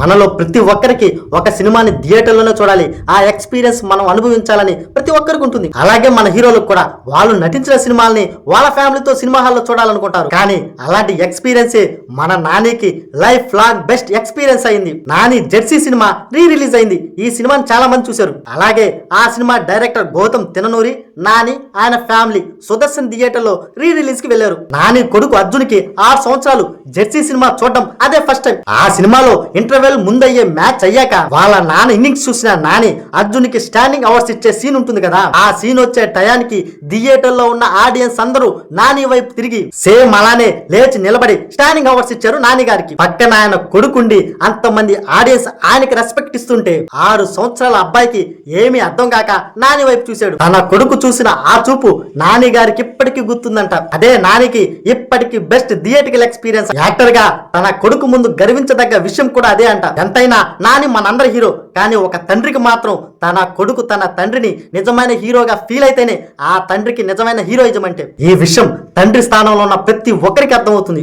మనలో ప్రతి ఒక్కరికి ఒక సినిమాని థియేటర్లోనే చూడాలి. ఆ ఎక్స్పీరియన్స్ మనం అనుభవించాలని ప్రతి ఒక్కరికి ఉంటుంది. అలాగే మన హీరోలు కూడా వాళ్ళు నటించిన సినిమాల్ని వాళ్ళ ఫ్యామిలీతో సినిమా హాల్లో చూడాలనుకుంటారు. కానీ అలాంటి ఎక్స్పీరియన్సే మన నానికి లైఫ్ లాంగ్ బెస్ట్ ఎక్స్పీరియన్స్ అయింది. Nani Jersey cinema re release అయింది. ఈ సినిమాని చాలా మంది చూశారు. అలాగే ఆ సినిమా డైరెక్టర్ గౌతమ్ తిననూరి నాని ఆయన ఫ్యామిలీ సుదర్శన్ థియేటర్లో రీ రిలీజ్కి వెళ్ళారు నాని కొడుకు అర్జున్కి ఆరు సంవత్సరాలు. జెర్సీ సినిమా చూడడం అదే ఫస్ట్ టైం. ఆ సినిమాలో ఇంటర్వెల్ ముందయ్యే మ్యాచ్ అయ్యాక వాళ్ళ నాన్న ఇన్నింగ్స్ చూసిన నాని అర్జున్కి స్టాండింగ్ అవార్డ్స్ ఇచ్చే సీన్ ఉంటుంది కదా ఆ సీన్ వచ్చే టయానికి థియేటర్లో ఉన్న ఆడియన్స్ అందరూ నాని వైపు తిరిగి సేమ్ అలానే లేచి నిలబడి స్టాండింగ్ అవర్స్ ఇచ్చారు నాని గారికి. పక్కన ఆయన కొడుకుండి అంతమంది ఆడియన్స్ ఆయనకి రెస్పెక్ట్ ఇస్తుంటే ఆరు సంవత్సరాల అబ్బాయికి ఏమీ అర్థం కాక నాని వైపు చూశాడు. తన కొడుకు చూసిన ఆ చూపు నాని గారికి ఇప్పటికీ గుర్తుందంట. అదే నానికి ఇప్పటికి బెస్ట్ థియేటికల్ ఎక్స్పీరియన్స్ యాక్టర్గా తన కొడుకు ముందు గర్వించదగ్గ విషయం కూడా అదే అంట. ఎంతైనా నాని మనందరి హీరో కానీ ఒక తండ్రికి మాత్రం తన కొడుకు తన తండ్రిని నిజమైన హీరోగా ఫీల్ అయితేనే ఆ తండ్రికి నిజమైన హీరోయిజం అంటే ఈ విషయం తండ్రి స్థానంలో ఉన్న ప్రతి ఒక్కరికి అర్థమవుతుంది.